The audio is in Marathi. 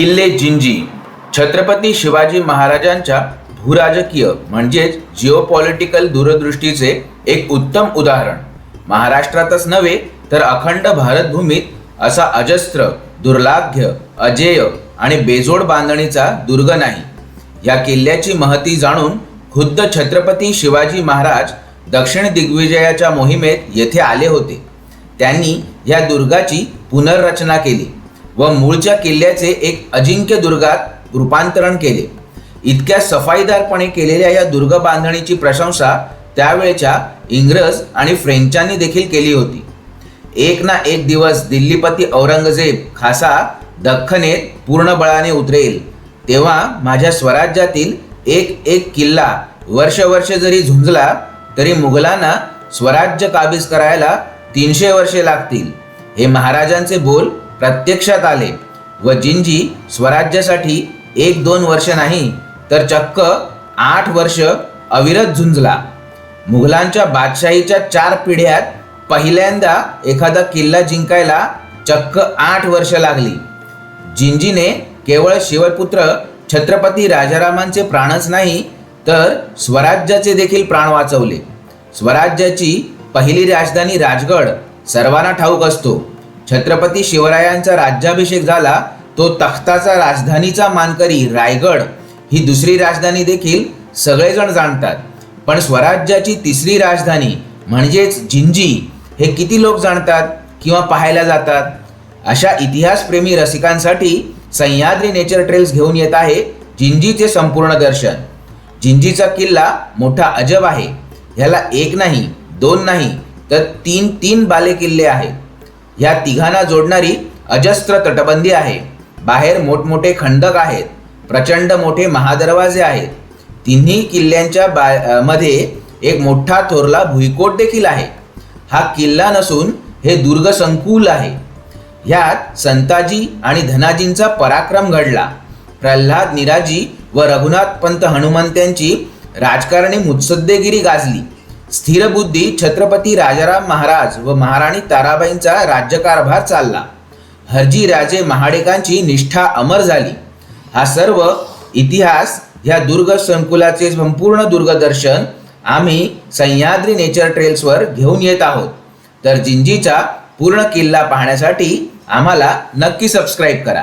किल्ले जिंजी. छत्रपती शिवाजी महाराजांच्या भूराजकीय म्हणजेच जिओपॉलिटिकल दूरदृष्टीचे एक उत्तम उदाहरण. महाराष्ट्रातच नव्हे तर अखंड भारतभूमीत असा अजस्त्र दुर्लाघ्य अजेय आणि बेजोड बांधणीचा दुर्ग नाही. या किल्ल्याची महती जाणून खुद्द छत्रपती शिवाजी महाराज दक्षिण दिग्विजयाच्या मोहिमेत येथे आले होते. त्यांनी या दुर्गाची पुनर्रचना केली. व मूळच्या किल्ल्याचे एक अजिंक्य दुर्गात रूपांतरण केले. इतक्या सफाईदारपणे केलेल्या या दुर्ग बांधणीची प्रशंसा त्यावेळच्या इंग्रज आणि फ्रेंचांनी देखील केली होती. एक ना एक दिवस दिल्लीपती औरंगजेब खासा दख्खनेत पूर्ण बळाने उतरेल. तेव्हा माझ्या स्वराज्यातील एक एक किल्ला वर्ष वर्ष जरी झुंजला तरी मुघलांना स्वराज्य काबीज करायला तीनशे वर्षे लागतील. हे महाराजांचे बोल प्रत्यक्षात आले व जिंजी स्वराज्यासाठी एक दोन वर्ष नाही तर चक्क आठ वर्ष अविरत झुंजला. मुघलांच्या बादशाहीच्या चार पिढ्यात पहिल्यांदा एखादा किल्ला जिंकायला चक्क आठ वर्ष लागली. जिंजीने केवळ शिवपुत्र छत्रपती राजारामांचे प्राणच नाही तर स्वराज्याचे देखील प्राण वाचवले. स्वराज्याची पहिली राजधानी राजगड सर्वांना ठाऊक असतो. छत्रपती शिवरायांचा राज्याभिषेक झाला तो तख्ताचा राजधानीचा मानकरी रायगड ही दुसरी राजधानी देखील सगळेजण जाणतात. पण स्वराज्याची तिसरी राजधानी म्हणजेच जिंजी हे किती लोक जाणतात किंवा पाहायला जातात? अशा इतिहासप्रेमी रसिकांसाठी सह्याद्री नेचर ट्रेल्स घेऊन येत आहे जिंजीचे संपूर्ण दर्शन. जिंजीचा किल्ला मोठा अजब आहे. ह्याला एक नाही दोन नाही तर तीन तीन बाले किल्ले आहेत. ह्या तिघांना जोडणारी अजस्त्र तटबंदी आहे. बाहेर मोठमोठे खंडक आहेत. प्रचंड मोठे महादरवाजे आहेत. तिन्ही किल्ल्यांच्या बा मध्ये एक मोठा थोरला भुईकोट देखील आहे. हा किल्ला नसून हे दुर्ग संकुल आहे. ह्यात संताजी आणि धनाजींचा पराक्रम घडला. प्रल्हाद निराजी व रघुनाथ पंत हनुमंत्यांची राजकारणी मुत्सद्देगिरी गाजली. स्थिरबुद्धी छत्रपती राजाराम महाराज व महाराणी ताराबाईंचा राज्यकारभार चालला. हरजी राजे महाडेकांची निष्ठा अमर झाली. हा सर्व इतिहास ह्या दुर्ग संकुलाचे संपूर्ण दुर्गदर्शन आम्ही सह्याद्री नेचर ट्रेल्सवर घेऊन येत आहोत. तर जिंजीचा पूर्ण किल्ला पाहण्यासाठी आम्हाला नक्की सबस्क्राईब करा.